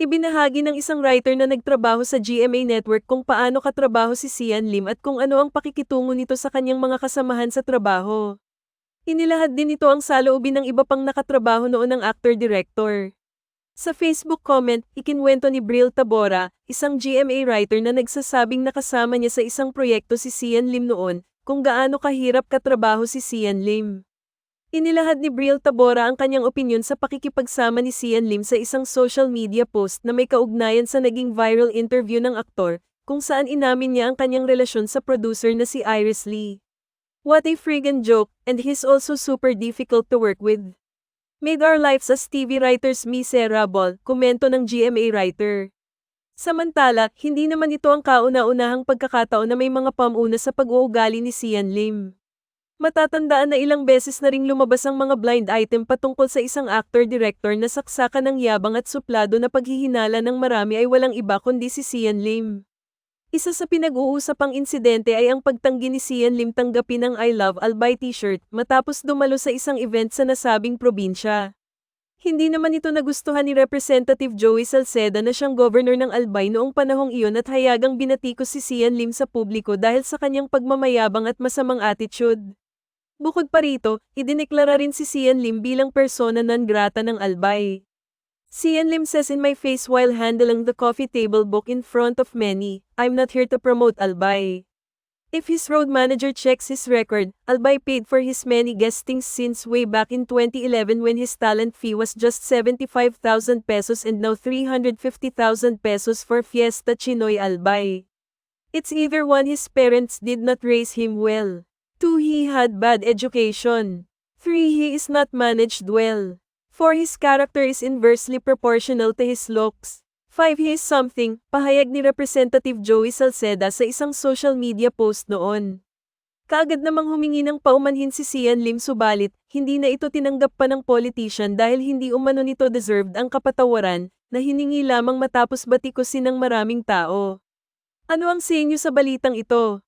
Ibinahagi ng isang writer na nagtrabaho sa GMA Network kung paano katrabaho si Sian Lim at kung ano ang pakikitungo nito sa kanyang mga kasamahan sa trabaho. Inilahad din ito ang saloobin ng iba pang nakatrabaho noon ng actor-director. Sa Facebook comment, ikinwento ni Bril Tabora, isang GMA writer na nagsasabing nakasama niya sa isang proyekto si Sian Lim noon, kung gaano kahirap katrabaho si Sian Lim. Inilahad ni Bril Tabora ang kanyang opinyon sa pakikipagsama ni Sian Lim sa isang social media post na may kaugnayan sa naging viral interview ng aktor, kung saan inamin niya ang kanyang relasyon sa producer na si Iris Lee. What a friggin' joke, and he's also super difficult to work with. Made our lives as TV writers miserable, komento ng GMA writer. Samantala, hindi naman ito ang kauna-unahang pagkakataon na may mga pamuna sa pag-uugali ni Sian Lim. Matatandaan na ilang beses na ring lumabas ang mga blind item patungkol sa isang actor-director na saksakan ng yabang at suplado na paghihinala ng marami ay walang iba kundi si Sian Lim. Isa sa pinag-uusapang insidente ay ang pagtanggi ni Sian Lim tanggapin ang I Love Albay t-shirt matapos dumalo sa isang event sa nasabing probinsya. Hindi naman ito nagustuhan ni Representative Joey Salceda na siyang governor ng Albay noong panahong iyon at hayagang binatikos si Sian Lim sa publiko dahil sa kanyang pagmamayabang at masamang attitude. Bukod pa rito, idineklara rin si Sian Lim bilang persona non grata ng Albay. Sian Lim says in my face while handling the coffee table book in front of many, I'm not here to promote Albay. If his road manager checks his record, Albay paid for his many guestings since way back in 2011 when his talent fee was just 75,000 pesos and now 350,000 pesos for Fiesta Chinoy Albay. It's either one his parents did not raise him well. 2. He had bad education. 3. He is not managed well. 4. His character is inversely proportional to his looks. 5. He is something, pahayag ni Representative Joey Salceda sa isang social media post noon. Kaagad namang humingi ng paumanhin si Sian Lim subalit, hindi na ito tinanggap pa ng politician dahil hindi umano nito deserved ang kapatawaran, na hiningi lamang matapos batikusin ng maraming tao. Ano ang sa inyo sa balitang ito?